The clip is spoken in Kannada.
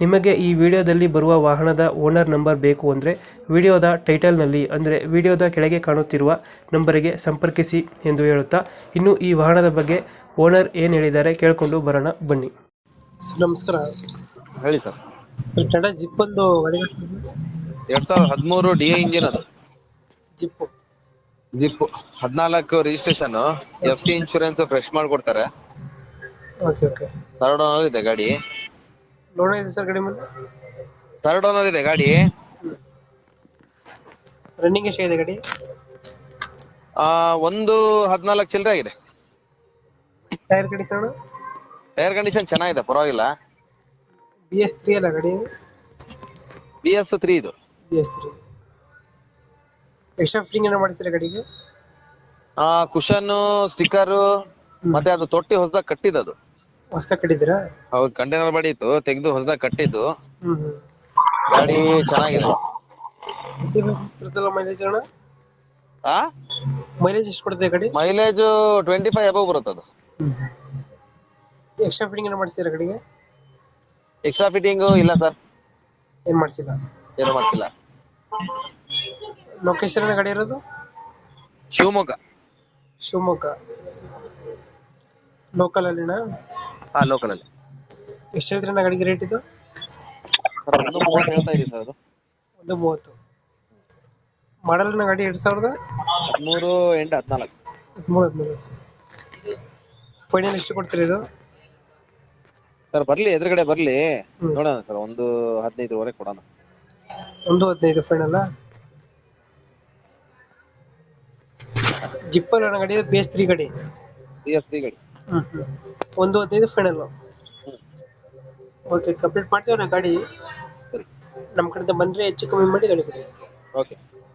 ನಿಮಗೆ ಈ ವಿಡಿಯೋದಲ್ಲಿ ಬರುವ ವಾಹನದ ಓನರ್ ನಂಬರ್ ಬೇಕು ಅಂದರೆ ವಿಡಿಯೋದ ಟೈಟಲ್ನಲ್ಲಿ ಅಂದರೆ ವಿಡಿಯೋದ ಕೆಳಗೆ ಕಾಣುತ್ತಿರುವ ನಂಬರಿಗೆ ಸಂಪರ್ಕಿಸಿ ಎಂದು ಹೇಳುತ್ತಾ ಇನ್ನು ಈ ವಾಹನದ ಬಗ್ಗೆ ಓನರ್ ಏನು ಹೇಳಿದ್ದಾರೆ ಕೇಳಿಕೊಂಡು ಬರೋಣ ಬನ್ನಿ. ನಮಸ್ಕಾರ. ಹೇಳಿ ಸರ್. ಟಾಟಾ ಜಿಪ್ ಒಂದು ಎರಡ್ ಸಾವಿರದ ಹದಿಮೂರು ಡಿ ಎ ಇಂಜಿನ್ ಅದು. ಜಿಪ್ ಜಿಪ್ ಹದಿನಾಲ್ಕು registration F C insurance fresh ಮಾಡಿಕೊಡ್ತಾರೆ. ಓಕೆ ಓಕೆ ಥರ್ಡ್ ಓನರ್ ಇದೆ ಗಾಡಿ. ಲೋನ್ ಇದೆ ಸರ್ ಗಾಡಿ ಮೇಲೆ? ಥರ್ಡ್ ಓನರ್ ಇದೆ ಗಾಡಿ. ರನ್ನಿಂಗ್ ಎಷ್ಟಾಗಿದೆ ಗಾಡಿ? ಆ ಒಂದು ಹದಿನಾಲ್ಕು ಚಿಲ್ಲರೆ ಆಗಿದೆ. Tyre condition sir tyre condition ಚೆನ್ನಾಗಿದೆ ಪರವಾಗಿಲ್ಲ. ಬಿ ಎಸ್ ತ್ರೀ ಅಲ್ಲ ಗಾಡಿ ಬಿ ಎಸ್ ತ್ರೀ ಇದು. B S three extra fitting ಏನೋ ಮಾಡಿಸಿರ ಗಾಡಿಗೆ? ಆ ಕುಶನ್ ಸ್ಟಿಕ್ಕರ್ ಮತ್ತೆ ಅದು ತೊಟ್ಟಿ ಹೊಸದಾಗ ಕಟ್ಟಿದ್ದು ಹೊಸ್ದಾಗಿ ಕಟ್ಟಿದ್ದೀರಾ? ಹೌದು ಕಂಟೈನರ್ ಬಾಡಿ ಇತ್ತು ತೆಗೆದು ಹೊಸದಾಗ ಕಟ್ಟಿದ್ದು. ಹ್ಮ್ ಹ್ಮ್. ಗಾಡಿ ಚೆನ್ನಾಗಿದೆ. ಮೈಲೇಜ್ ಅಣ್ಣ? ಆ? ಮೈಲೇಜ್ ಎಷ್ಟು ಕೊಡುತ್ತೆ ಗಾಡಿ? ಮೈಲೇಜ್ ಟ್ವೆಂಟಿ ಫೈವ್ ಅಬವ್ ಬರುತ್ತೆ ಅದು ಎಕ್ಸ್ಟ್ರಾ ಫಿಟ್ಟಿಂಗ್ ಏನು ಮಾಡಿಸಿರ ಗಾಡಿಗೆ? ಎಕ್ಸ್ಟ್ರಾ ಫಿಟ್ಟಿಂಗ್ ಇಲ್ಲ ಸರ್. ಏನು ಮಾಡಿಸಿಲ್ಲ? ಏನು ಮಾಡ್ಸಿಲ್ಲ. ಲೊಕೇಶನ್ ಗಾಡಿ ಇರೋದು? ಶಿವಮೊಗ್ಗ. ಶಿವಮೊಗ್ಗ. ಲೋಕಲ್ ಅಲ್ಲಿನ? ಹಾ ಲೋಕಲ್ ಅಲ್ಲಿ ಎಷ್ಟು ನಾ ಗಾಡಿಗೆ ರೇಟ್ ಇದು? ಸರ್ ಒಂದು ಮೂವತ್ತು ಹೇಳ್ತಾ ಇದೀವಿ ಸರ್ ಅದು. ಒಂದು ಮೂವತ್ತು. ಮಾಡಲ್ ಗಾಡಿ ಎರಡ್ ಸಾವಿರದ? ಹದಿಮೂರು ಎಂಟು ಹದಿನಾಲ್ಕು. ಹದಿಮೂರು ಹದಿನಾಲ್ಕು. ಫೈನಲ್ ಎಷ್ಟು ಕೊಡ್ತೀರಿ ಇದು? ಸರ್ ಬರ್ಲಿ ಎದುರುಗಡೆ ಬರ್ಲಿ. ಹ್ಮ್. ನೋಡೋಣ ಸರ್ ಒಂದು ಹದಿನೈದುವರೆ ಕೊಡೋಣ. ಒಂದು ಹದಿನೈದು ಫೈನಲ್ ಜಿಪ್ಪಲ್ ಅಣ್ಣ ಗಾಡಿ ಬಿ ಎಸ್ ತ್ರೀ ಗಾಡಿ. ಸಿ ಎಸ್ ತ್ರೀ ಗಾಡಿ. ಒಂದು ಹದಿನೈದು ಫೈನಲ್. ಓಕೆ ಕಂಪ್ಲೀಟ್ ಮಾಡ್ತೀವಿ ನಾ ಗಾಡಿ. ನಮ್ಮ ಕಡೆಯಿಂದ ಬಂದ್ರೆ ಹೆಚ್ಚು ಕಮ್ಮಿ ಮಾಡಿ ಗಾಡಿ ಕೊಡಿ. ಓಕೆ